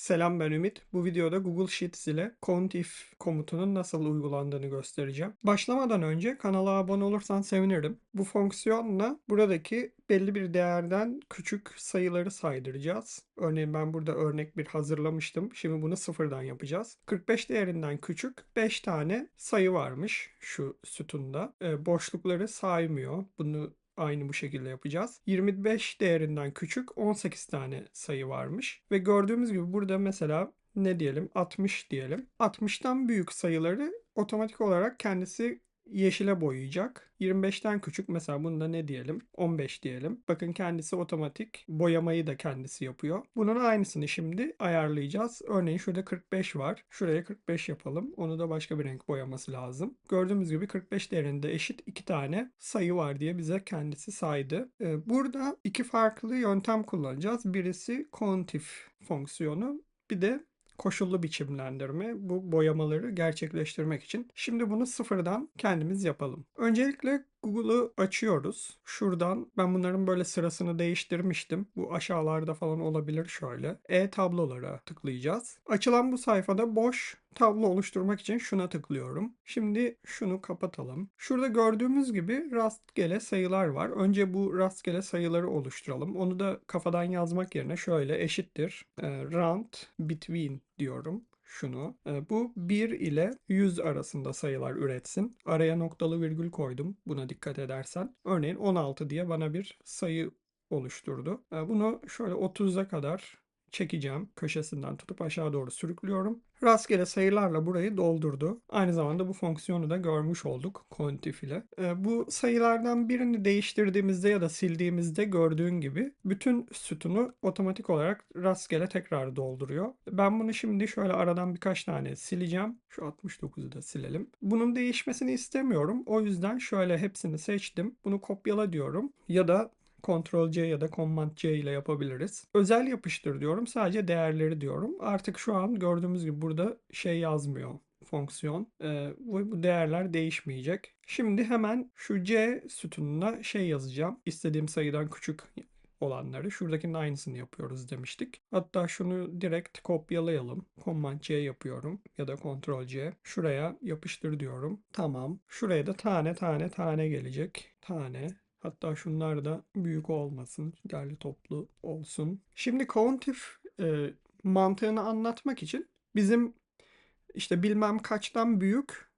Selam ben Ümit. Bu videoda Google Sheets ile COUNTIF komutunun nasıl uygulandığını göstereceğim. Başlamadan önce kanala abone olursan sevinirim. Bu fonksiyonla buradaki belli bir değerden küçük sayıları saydıracağız. Örneğin ben burada örnek bir hazırlamıştım. Şimdi bunu sıfırdan yapacağız. 45 değerinden küçük 5 tane sayı varmış şu sütunda. Ee, boşlukları saymıyor. Bunu aynı bu şekilde yapacağız. 25 değerinden küçük 18 tane sayı varmış. Ve gördüğümüz gibi burada mesela ne diyelim 60 diyelim. 60'tan büyük sayıları otomatik olarak kendisi yeşile boyayacak. 25'ten küçük mesela bunda ne diyelim? 15 diyelim. Bakın kendisi otomatik boyamayı da kendisi yapıyor. Bunun aynısını şimdi ayarlayacağız. Örneğin şurada 45 var. Şuraya 45 yapalım. Onu da başka bir renk boyaması lazım. Gördüğümüz gibi 45 değerinde eşit iki tane sayı var diye bize kendisi saydı. Ee, Burada iki farklı yöntem kullanacağız. Birisi COUNTIF fonksiyonu. Bir de koşullu biçimlendirme bu boyamaları gerçekleştirmek için. Şimdi bunu sıfırdan kendimiz yapalım. Öncelikle Google'u açıyoruz. Şuradan ben bunların böyle sırasını değiştirmiştim. Bu aşağılarda falan olabilir şöyle. E-tablolara tıklayacağız. Açılan bu sayfada boş tablo oluşturmak için şuna tıklıyorum. Şimdi şunu kapatalım. Şurada gördüğümüz gibi rastgele sayılar var. Önce bu rastgele sayıları oluşturalım. Onu da kafadan yazmak yerine şöyle eşittir. E, round between diyorum şunu. E, Bu 1 ile 100 arasında sayılar üretsin. Araya noktalı virgül koydum buna dikkat edersen. Örneğin 16 diye bana bir sayı oluşturdu. E, Bunu şöyle 30'a kadar çekeceğim. Köşesinden tutup aşağı doğru sürüklüyorum. Rastgele sayılarla burayı doldurdu. Aynı zamanda bu fonksiyonu da görmüş olduk COUNTIF ile. Ee, bu sayılardan birini değiştirdiğimizde ya da sildiğimizde gördüğün gibi bütün sütunu otomatik olarak rastgele tekrar dolduruyor. Ben bunu şimdi şöyle aradan birkaç tane sileceğim. Şu 69'u da silelim. Bunun değişmesini istemiyorum. O yüzden şöyle hepsini seçtim. Bunu kopyala diyorum. Ya da Ctrl C ya da Command C ile yapabiliriz. Özel yapıştır diyorum. Sadece değerleri diyorum. Artık şu an gördüğümüz gibi burada şey yazmıyor fonksiyon. Ee, bu, değerler değişmeyecek. Şimdi hemen şu C sütununa şey yazacağım. İstediğim sayıdan küçük olanları. Şuradakinin aynısını yapıyoruz demiştik. Hatta şunu direkt kopyalayalım. Command C yapıyorum ya da Ctrl C. Şuraya yapıştır diyorum. Tamam. Şuraya da tane tane tane gelecek. Tane Hatta şunlar da büyük olmasın, derli toplu olsun. Şimdi COUNTIF e, mantığını anlatmak için bizim işte bilmem kaçtan büyük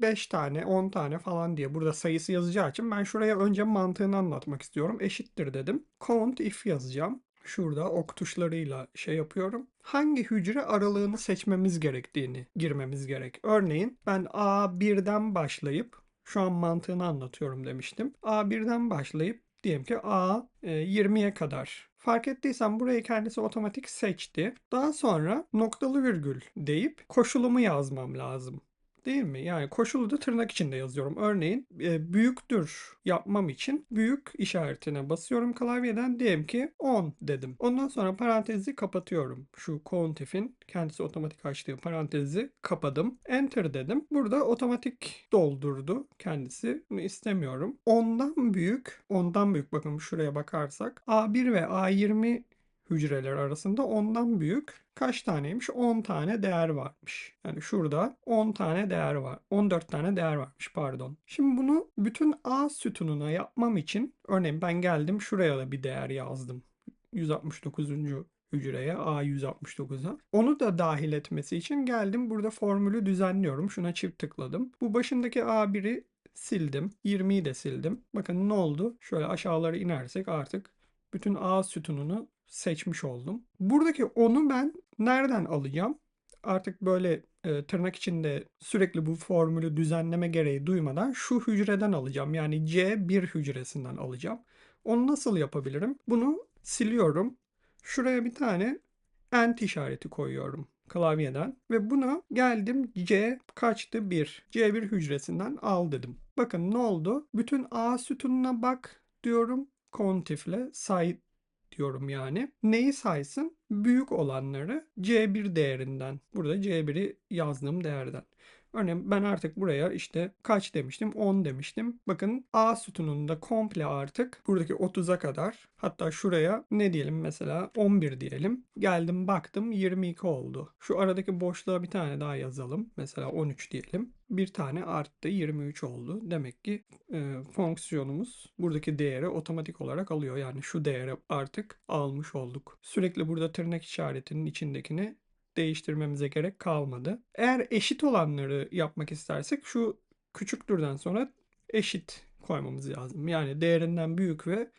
5 tane, 10 tane falan diye burada sayısı yazacağı için ben şuraya önce mantığını anlatmak istiyorum. Eşittir dedim. Count if yazacağım. Şurada ok tuşlarıyla şey yapıyorum. Hangi hücre aralığını seçmemiz gerektiğini girmemiz gerek. Örneğin ben A1'den başlayıp şu an mantığını anlatıyorum demiştim. A1'den başlayıp diyelim ki A 20'ye kadar. Fark ettiysen burayı kendisi otomatik seçti. Daha sonra noktalı virgül deyip koşulumu yazmam lazım. Değil mi? Yani koşulu da tırnak içinde yazıyorum. Örneğin e, büyüktür yapmam için büyük işaretine basıyorum klavyeden. Diyelim ki 10 dedim. Ondan sonra parantezi kapatıyorum. Şu COUNTIF'in kendisi otomatik açtığı parantezi kapadım. Enter dedim. Burada otomatik doldurdu kendisi. Bunu istemiyorum. Ondan büyük, ondan büyük bakın şuraya bakarsak A1 ve A20 hücreler arasında ondan büyük kaç taneymiş? 10 tane değer varmış. Yani şurada 10 tane değer var. 14 tane değer varmış pardon. Şimdi bunu bütün A sütununa yapmam için örneğin ben geldim şuraya da bir değer yazdım. 169 hücreye A169'a. Onu da dahil etmesi için geldim burada formülü düzenliyorum. Şuna çift tıkladım. Bu başındaki A1'i sildim. 20'yi de sildim. Bakın ne oldu? Şöyle aşağılara inersek artık bütün A sütununu seçmiş oldum. Buradaki onu ben nereden alacağım? Artık böyle e, tırnak içinde sürekli bu formülü düzenleme gereği duymadan şu hücreden alacağım. Yani C1 hücresinden alacağım. Onu nasıl yapabilirim? Bunu siliyorum. Şuraya bir tane ent işareti koyuyorum klavyeden ve buna geldim C kaçtı 1. C1 hücresinden al dedim. Bakın ne oldu? Bütün A sütununa bak diyorum. Kontifle say diyorum yani. Neyi saysın? Büyük olanları C1 değerinden. Burada C1'i yazdığım değerden. Örneğin ben artık buraya işte kaç demiştim? 10 demiştim. Bakın A sütununda komple artık buradaki 30'a kadar hatta şuraya ne diyelim mesela 11 diyelim. Geldim baktım 22 oldu. Şu aradaki boşluğa bir tane daha yazalım. Mesela 13 diyelim. Bir tane arttı 23 oldu. Demek ki e, fonksiyonumuz buradaki değeri otomatik olarak alıyor. Yani şu değeri artık almış olduk. Sürekli burada tırnak işaretinin içindekini değiştirmemize gerek kalmadı. Eğer eşit olanları yapmak istersek şu küçüktürden sonra eşit koymamız lazım. Yani değerinden büyük ve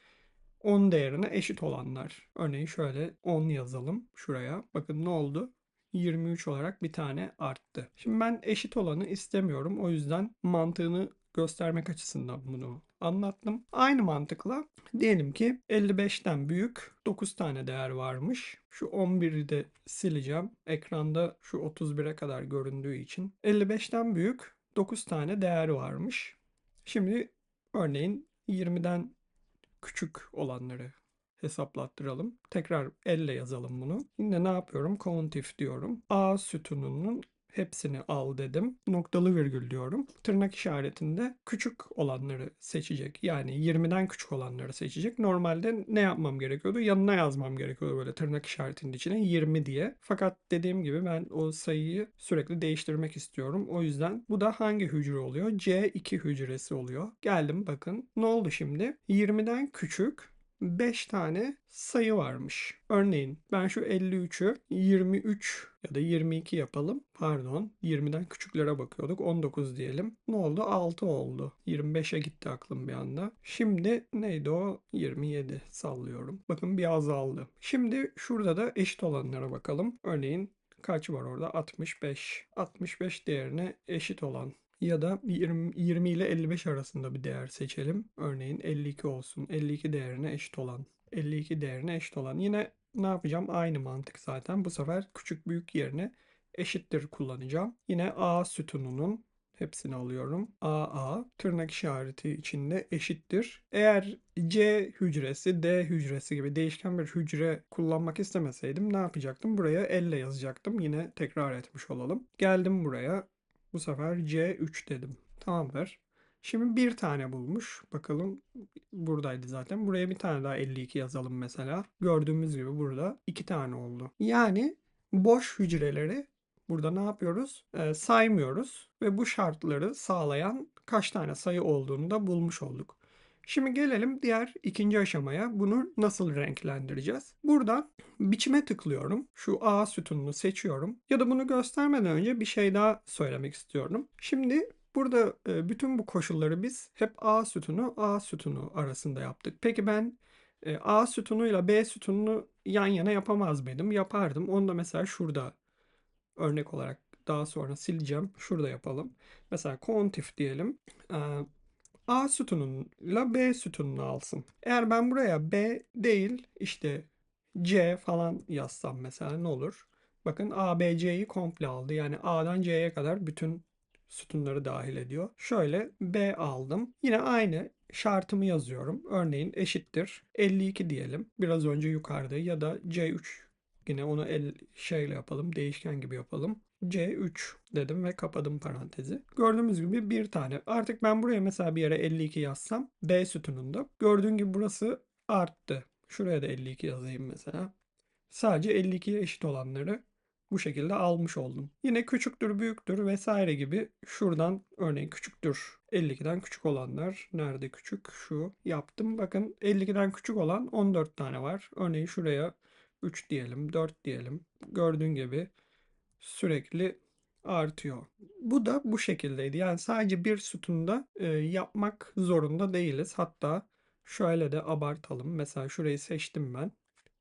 10 değerine eşit olanlar. Örneğin şöyle 10 yazalım şuraya. Bakın ne oldu? 23 olarak bir tane arttı. Şimdi ben eşit olanı istemiyorum. O yüzden mantığını göstermek açısından bunu anlattım. Aynı mantıkla diyelim ki 55'ten büyük 9 tane değer varmış. Şu 11'i de sileceğim. Ekranda şu 31'e kadar göründüğü için. 55'ten büyük 9 tane değer varmış. Şimdi örneğin 20'den küçük olanları hesaplattıralım. Tekrar elle yazalım bunu. Yine ne yapıyorum? Countif diyorum. A sütununun hepsini al dedim. Noktalı virgül diyorum. Tırnak işaretinde küçük olanları seçecek. Yani 20'den küçük olanları seçecek. Normalde ne yapmam gerekiyordu? Yanına yazmam gerekiyordu böyle tırnak işaretinin içine 20 diye. Fakat dediğim gibi ben o sayıyı sürekli değiştirmek istiyorum. O yüzden bu da hangi hücre oluyor? C2 hücresi oluyor. Geldim bakın. Ne oldu şimdi? 20'den küçük 5 tane sayı varmış. Örneğin ben şu 53'ü 23 ya da 22 yapalım. Pardon 20'den küçüklere bakıyorduk. 19 diyelim. Ne oldu? 6 oldu. 25'e gitti aklım bir anda. Şimdi neydi o? 27 sallıyorum. Bakın bir azaldı. Şimdi şurada da eşit olanlara bakalım. Örneğin kaç var orada? 65. 65 değerine eşit olan ya da 20, 20 ile 55 arasında bir değer seçelim. Örneğin 52 olsun. 52 değerine eşit olan. 52 değerine eşit olan. Yine ne yapacağım? Aynı mantık zaten. Bu sefer küçük büyük yerine eşittir kullanacağım. Yine A sütununun hepsini alıyorum. AA tırnak işareti içinde eşittir. Eğer C hücresi, D hücresi gibi değişken bir hücre kullanmak istemeseydim ne yapacaktım? Buraya elle yazacaktım. Yine tekrar etmiş olalım. Geldim buraya. Bu sefer C3 dedim. Tamamdır. Şimdi bir tane bulmuş. Bakalım buradaydı zaten. Buraya bir tane daha 52 yazalım mesela. Gördüğümüz gibi burada iki tane oldu. Yani boş hücreleri burada ne yapıyoruz? Ee, saymıyoruz ve bu şartları sağlayan kaç tane sayı olduğunu da bulmuş olduk. Şimdi gelelim diğer ikinci aşamaya. Bunu nasıl renklendireceğiz? Buradan biçime tıklıyorum. Şu A sütununu seçiyorum. Ya da bunu göstermeden önce bir şey daha söylemek istiyorum. Şimdi burada e, bütün bu koşulları biz hep A sütunu A sütunu arasında yaptık. Peki ben e, A sütunuyla B sütununu yan yana yapamaz mıydım? Yapardım. Onu da mesela şurada örnek olarak daha sonra sileceğim. Şurada yapalım. Mesela kontif diyelim. A sütunuyla B sütununu alsın. Eğer ben buraya B değil işte C falan yazsam mesela ne olur? Bakın A, B, C'yi komple aldı. Yani A'dan C'ye kadar bütün sütunları dahil ediyor. Şöyle B aldım. Yine aynı şartımı yazıyorum. Örneğin eşittir 52 diyelim. Biraz önce yukarıda ya da C3 yine onu el şeyle yapalım. Değişken gibi yapalım. C3 dedim ve kapadım parantezi. Gördüğümüz gibi bir tane. Artık ben buraya mesela bir yere 52 yazsam B sütununda. Gördüğün gibi burası arttı. Şuraya da 52 yazayım mesela. Sadece 52'ye eşit olanları bu şekilde almış oldum. Yine küçüktür, büyüktür vesaire gibi şuradan örneğin küçüktür 52'den küçük olanlar nerede küçük şu yaptım. Bakın 52'den küçük olan 14 tane var. Örneğin şuraya 3 diyelim, 4 diyelim. Gördüğün gibi sürekli artıyor. Bu da bu şekildeydi. Yani sadece bir sütunda e, yapmak zorunda değiliz. Hatta şöyle de abartalım. Mesela şurayı seçtim ben.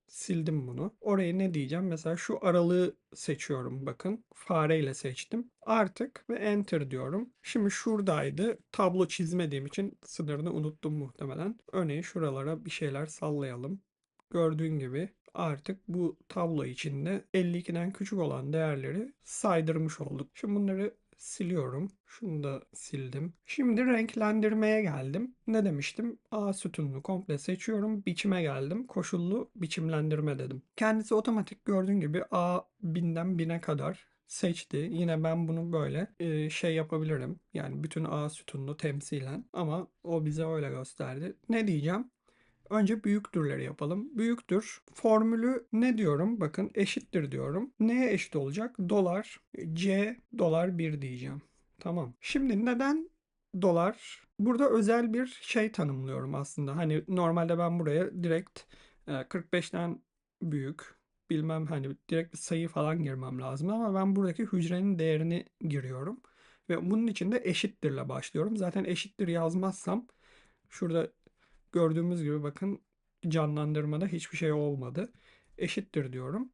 Sildim bunu. Orayı ne diyeceğim? Mesela şu aralığı seçiyorum bakın. Fareyle seçtim. Artık ve enter diyorum. Şimdi şuradaydı. Tablo çizmediğim için sınırını unuttum muhtemelen. Örneğin şuralara bir şeyler sallayalım. Gördüğün gibi artık bu tablo içinde 52'den küçük olan değerleri saydırmış olduk. Şimdi bunları siliyorum. Şunu da sildim. Şimdi renklendirmeye geldim. Ne demiştim? A sütununu komple seçiyorum. Biçime geldim. Koşullu biçimlendirme dedim. Kendisi otomatik gördüğün gibi A binden bine kadar seçti. Yine ben bunu böyle e, şey yapabilirim. Yani bütün A sütununu temsilen ama o bize öyle gösterdi. Ne diyeceğim? Önce büyüktürleri yapalım. Büyüktür. Formülü ne diyorum? Bakın eşittir diyorum. Neye eşit olacak? Dolar C dolar 1 diyeceğim. Tamam. Şimdi neden dolar? Burada özel bir şey tanımlıyorum aslında. Hani normalde ben buraya direkt e, 45'ten büyük bilmem hani direkt bir sayı falan girmem lazım ama ben buradaki hücrenin değerini giriyorum. Ve bunun için de eşittirle başlıyorum. Zaten eşittir yazmazsam şurada gördüğümüz gibi bakın canlandırmada hiçbir şey olmadı. Eşittir diyorum.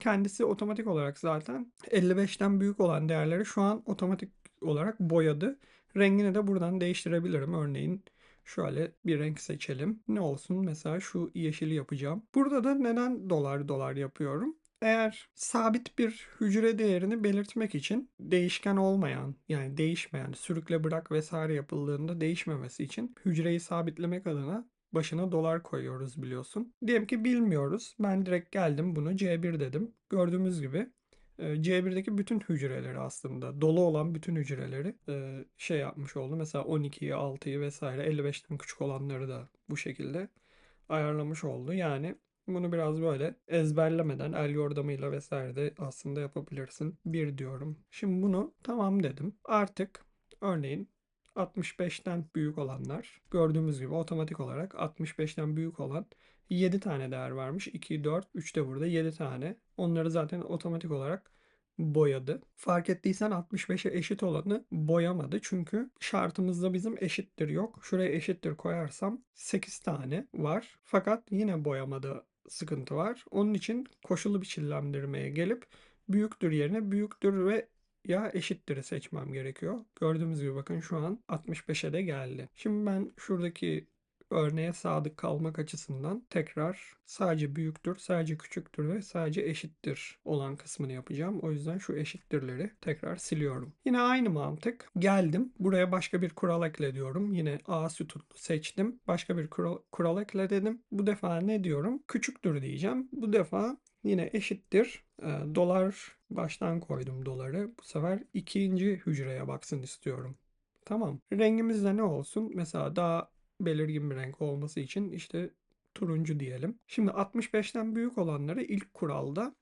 Kendisi otomatik olarak zaten 55'ten büyük olan değerleri şu an otomatik olarak boyadı. Rengini de buradan değiştirebilirim. Örneğin şöyle bir renk seçelim. Ne olsun? Mesela şu yeşili yapacağım. Burada da neden dolar dolar yapıyorum? Eğer sabit bir hücre değerini belirtmek için değişken olmayan yani değişmeyen sürükle bırak vesaire yapıldığında değişmemesi için hücreyi sabitlemek adına başına dolar koyuyoruz biliyorsun. Diyelim ki bilmiyoruz. Ben direkt geldim bunu C1 dedim. Gördüğümüz gibi e, C1'deki bütün hücreleri aslında dolu olan bütün hücreleri e, şey yapmış oldu. Mesela 12'yi, 6'yı vesaire 55'ten küçük olanları da bu şekilde ayarlamış oldu. Yani bunu biraz böyle ezberlemeden el yordamıyla vesaire de aslında yapabilirsin. Bir diyorum. Şimdi bunu tamam dedim. Artık örneğin 65'ten büyük olanlar gördüğümüz gibi otomatik olarak 65'ten büyük olan 7 tane değer varmış. 2, 4, 3 de burada 7 tane. Onları zaten otomatik olarak boyadı. Fark ettiysen 65'e eşit olanı boyamadı. Çünkü şartımızda bizim eşittir yok. Şuraya eşittir koyarsam 8 tane var. Fakat yine boyamada sıkıntı var. Onun için koşullu biçimlendirmeye gelip büyüktür yerine büyüktür ve ya eşittir'i seçmem gerekiyor. Gördüğümüz gibi bakın şu an 65'e de geldi. Şimdi ben şuradaki örneğe sadık kalmak açısından tekrar sadece büyüktür, sadece küçüktür ve sadece eşittir olan kısmını yapacağım. O yüzden şu eşittirleri tekrar siliyorum. Yine aynı mantık. Geldim. Buraya başka bir kural ekle diyorum. Yine A sütunu seçtim. Başka bir kural, kural ekle dedim. Bu defa ne diyorum? Küçüktür diyeceğim. Bu defa yine eşittir. E, dolar baştan koydum doları. Bu sefer ikinci hücreye baksın istiyorum. Tamam. Rengimiz de ne olsun? Mesela daha belirgin bir renk olması için işte turuncu diyelim. Şimdi 65'ten büyük olanları ilk kuralda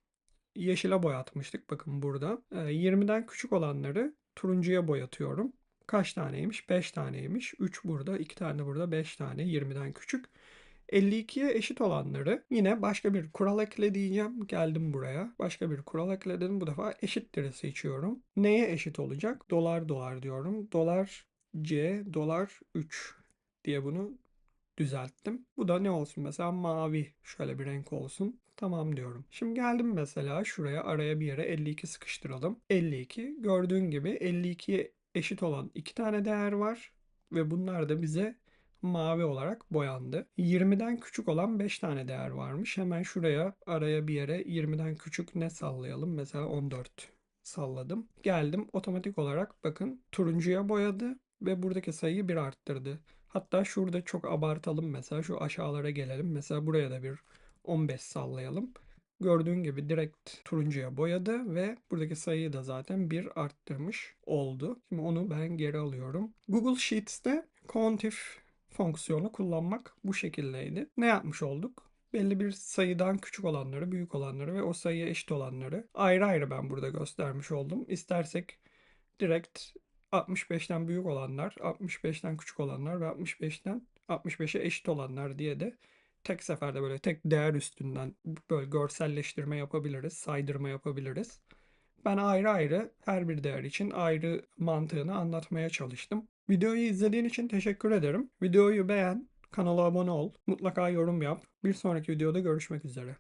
yeşile boyatmıştık. Bakın burada. 20'den küçük olanları turuncuya boyatıyorum. Kaç taneymiş? 5 taneymiş. 3 burada, 2 tane burada, 5 tane 20'den küçük. 52'ye eşit olanları yine başka bir kural ekle diyeceğim. Geldim buraya. Başka bir kural ekledim. Bu defa eşittir seçiyorum. Neye eşit olacak? Dolar dolar diyorum. Dolar C, dolar 3 diye bunu düzelttim. Bu da ne olsun mesela mavi şöyle bir renk olsun. Tamam diyorum. Şimdi geldim mesela şuraya araya bir yere 52 sıkıştıralım. 52 gördüğün gibi 52'ye eşit olan iki tane değer var ve bunlar da bize mavi olarak boyandı. 20'den küçük olan 5 tane değer varmış. Hemen şuraya araya bir yere 20'den küçük ne sallayalım? Mesela 14 salladım. Geldim otomatik olarak bakın turuncuya boyadı ve buradaki sayıyı bir arttırdı. Hatta şurada çok abartalım mesela şu aşağılara gelelim. Mesela buraya da bir 15 sallayalım. Gördüğün gibi direkt turuncuya boyadı ve buradaki sayıyı da zaten bir arttırmış oldu. Şimdi onu ben geri alıyorum. Google Sheets'te Countif fonksiyonu kullanmak bu şekildeydi. Ne yapmış olduk? Belli bir sayıdan küçük olanları, büyük olanları ve o sayıya eşit olanları ayrı ayrı ben burada göstermiş oldum. İstersek direkt 65'ten büyük olanlar, 65'ten küçük olanlar ve 65'ten 65'e eşit olanlar diye de tek seferde böyle tek değer üstünden böyle görselleştirme yapabiliriz, saydırma yapabiliriz. Ben ayrı ayrı her bir değer için ayrı mantığını anlatmaya çalıştım. Videoyu izlediğin için teşekkür ederim. Videoyu beğen, kanala abone ol, mutlaka yorum yap. Bir sonraki videoda görüşmek üzere.